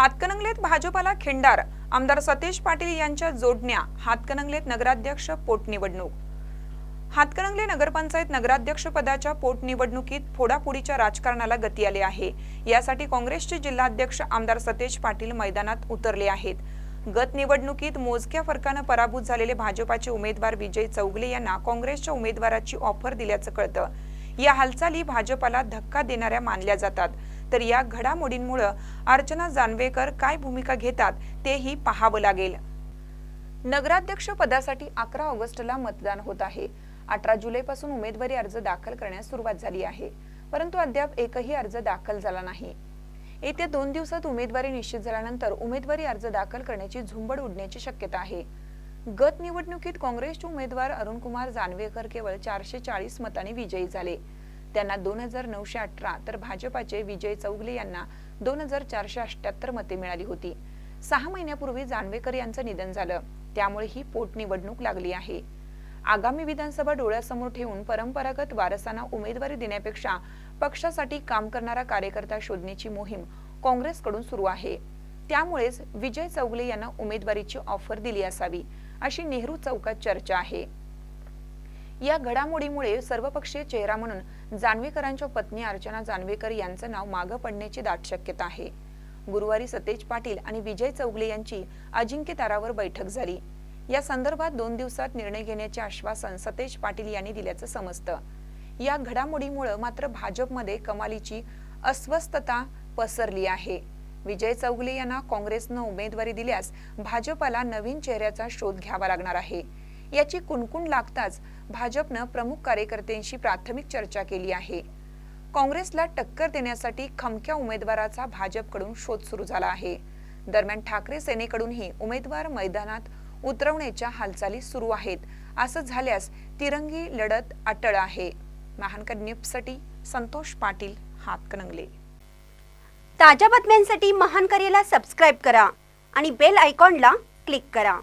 हातकणंगलेत भाजपाला खिंडार. आमदार सतीश पाटील यांच्या जोडण्या. हातकणंगलेत नगराध्यक्ष पोटनिवडणूक हातकणंगले नगरपंचायत नगराध्यक्ष पदाच्या पोटनिवडणुकीत फोडाफोडीच्या राजकारणाला गती आली आहे. यासाठी काँग्रेसचे जिल्हाध्यक्ष आमदार सतेज पाटील मैदानात उतरले आहेत. गत निवडणुकीत मोजक्या फरकानं पराभूत झालेले भाजपाचे उमेदवार विजय चौगले यांना काँग्रेसच्या उमेदवाराची ऑफर दिल्याचं कळतं. या हालचाली भाजपाला धक्का देणाऱ्या मानल्या जातात. तर या घडामोडींमुळं अर्चना जानवेकर काय भूमिका घेतात तेही पाहावं लागेल. नगराध्यक्ष पदासाठी अकरा ऑगस्टला मतदान होत आहे. अठरा जुलैपासून उमेदवारी अर्ज दाखल करण्यास सुरुवात झाली आहे. परंतु अद्याप एकही अर्ज दाखल झाला नाही. येत्या दोन दिवसात उमेदवारी निश्चित झाल्यानंतर उमेदवारी अर्ज दाखल करण्याची झुंबड उडण्याची शक्यता आहे. गत निवडणुकीत काँग्रेसचे उमेदवार अरुणकुमार जानवेकर केवळ चारशे चाळीस मतांनी विजयी झाले. त्यांना दोन हजार नऊशे अठरा तर भाजपाचे विजय चौगले यांना दोन हजार चारशे अठ्याहत्तर मते मिळाली होती. सहा महिन्यापूर्वी जानवेकर यांचं निधन झालं. त्यामुळे ही पोटनिवडणूक लागली आहे. आगामी विधानसभा डोळ्यासमोर ठेवून परंपरागत वारसांना उमेदवारी देण्यापेक्षा पक्षासाठी काम करणारा कार्यकर्ता शोधण्याची मोहीम काँग्रेसकडून सुरू आहे. त्यामुळेच विजय चौगले यांना उमेदवारीची ऑफर दिली असावी अशी नेहरू चौकात चर्चा आहे. या घडामोडीमुळे सर्वपक्षीय चेहरा म्हणून जानवेकरांच्या पत्नी अर्चना जानवेकर यांचं नाव मागं पडण्याची दाट शक्यता आहे. गुरुवारी सतेज पाटील आणि विजय चौगले यांची अजिंक्य तारावर बैठक झाली. या संदर्भात दोन दिवसात निर्णय घेण्याचे आश्वासन सतेज पाटील यांनी दिल्याचं समजतं. या घडामोडीमुळे मात्र भाजपमध्ये कमालीची अस्वस्थता पसरली आहे. विजय चौगले यांना काँग्रेसनं उमेदवारी दिल्यास भाजपाला नवीन चेहऱ्याचा शोध घ्यावा लागणार आहे. याची कुणकुण लागताच भाजपनं प्रमुख कार्यकर्त्यांशी प्राथमिक चर्चा केली आहे. काँग्रेसला टक्कर देण्यासाठी खमक्या उमेदवाराचा भाजपकडून शोध सुरू झाला आहे. दरम्यान ठाकरे सेनेकडूनही उमेदवार मैदानात उतरवण्याच्या हालचाली सुरू आहेत. असं झाल्यास तिरंगी लढत अटळ आहे. महानकर न्यूजसाठी संतोष पाटील हातकणंगले. ताज्या बातम्यांसाठी महानकरेला सबस्क्राईब करा आणि बेल आयकॉनला क्लिक करा.